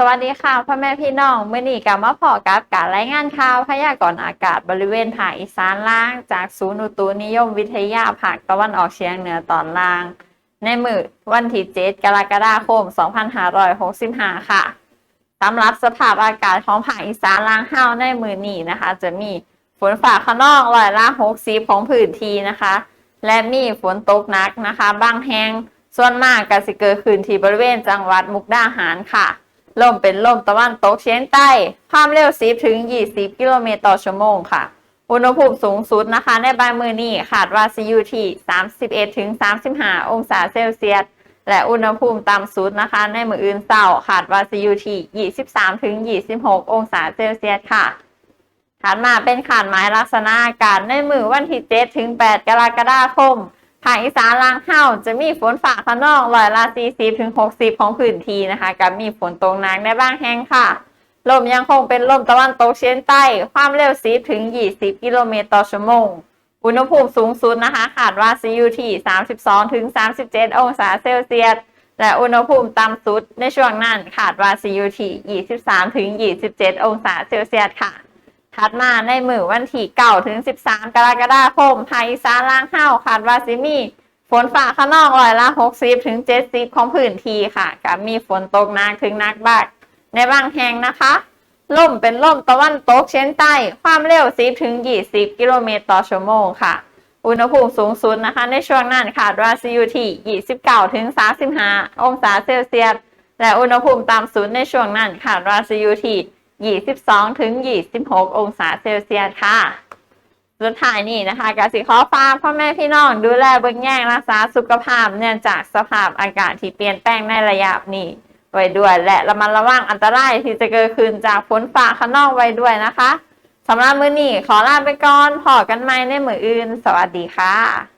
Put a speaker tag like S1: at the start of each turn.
S1: สวัสดีค่ะพ่อแม่พี่น้องเมื่อนี้กลับมาพอกับการรายงานข่าวพยากรณ์อากาศบริเวณภาคอีสานล่าง จากศูนย์อุตุนิยมวิทยาภาคตะวันออกเฉียงเหนือตอนล่าง ในมือวันที่7กรกฎาคม 2565 ค่ะสำหรับสภาพอากาศของภาคอีสานล่างเฮาวในมือนี้นะคะ จะมีฝนฝ่าขนองร้อยละ60ของพื้นที่นะคะ และมีฝนตกหนักนะคะ บางแห่งส่วนมากก็สิเกิดขึ้นที่บริเวณจังหวัดมุกดาหารค่ะ ลมเป็นลมตะวันตกเฉียงใต้ ความเร็ว 10 ถึง 20 กิโลเมตรต่อชั่วโมงค่ะ อุณหภูมิสูงสุดนะคะ ในบ่ายมือนี้ขาดว่าจะอยู่ที่ 31 ถึง 35 องศาเซลเซียส และอุณหภูมิต่ำสุดนะคะ ในมืออื่นเศร้าขาดว่าจะอยู่ที่ 23 ถึง 26 องศาเซลเซียสค่ะถัดมาเป็นขานไม้ลักษณะอากาศในมือวันที่ 7 ถึง 8 กรกฎาคม ภาคอีสานล่างเฮาจะมีฝนฝ่าขนองร้อยละ 40ถึง60 ของพื้นที่นะคะกับมีฝนตกหนักในบางแห่งค่ะ ลมยังคงเป็นลมตะวันตกเฉียงใต้ ความเร็ว 10 ถึง 20 กิโลเมตรต่อชั่วโมง อุณหภูมิสูงสุดนะคะขาดว่าจะอยู่ที่ 32 ถึง 37 องศาเซลเซียส และอุณหภูมิต่ำสุดในช่วงนั้นขาดว่าจะอยู่ที่ 23 ถึง 27 องศาเซลเซียสค่ะ ถัดมาในมือวันที่9ถึง 13 กรกฎาคมภาคอีสานล่างเฮาคาดว่าสิมี ฝนฟ้าขนองร้อยละ 60 ถึง 70 ของพื้นที่ค่ะกับมีฝนตกหนักถึงหนักบางในบางแห่งนะคะลมเป็นลมตะวันตกเฉียงใต้ ความเร็ว 10 ถึง 20 กิโลเมตรต่อชั่วโมงค่ะ อุณหภูมิสูงสุดนะคะ ในช่วงนั้นค่ะราซีอยู่ที่29 ถึง 35 องศาเซลเซียส และอุณหภูมิต่ำสุดในช่วงนั้นค่ะราซีอยู่ที่ 22 ถึง 26 องศาเซลเซียสค่ะ สุดท้ายนี่นะคะกสิขอฝาพ่อแม่พี่น้องดูแลเบื้องแย่งรักษาสุขภาพเนื่องจากสภาพอากาศที่เปลี่ยนแปลงในระยะนี้ไว้ด้วย และระมัดระวังอันตรายที่จะเกิดขึ้นจากฝนฟ้าขนองไว้ด้วยนะคะสำหรับมื้อนี้ขอลาไปก่อนพอกันใหม่ในมืออื่น สวัสดีค่ะ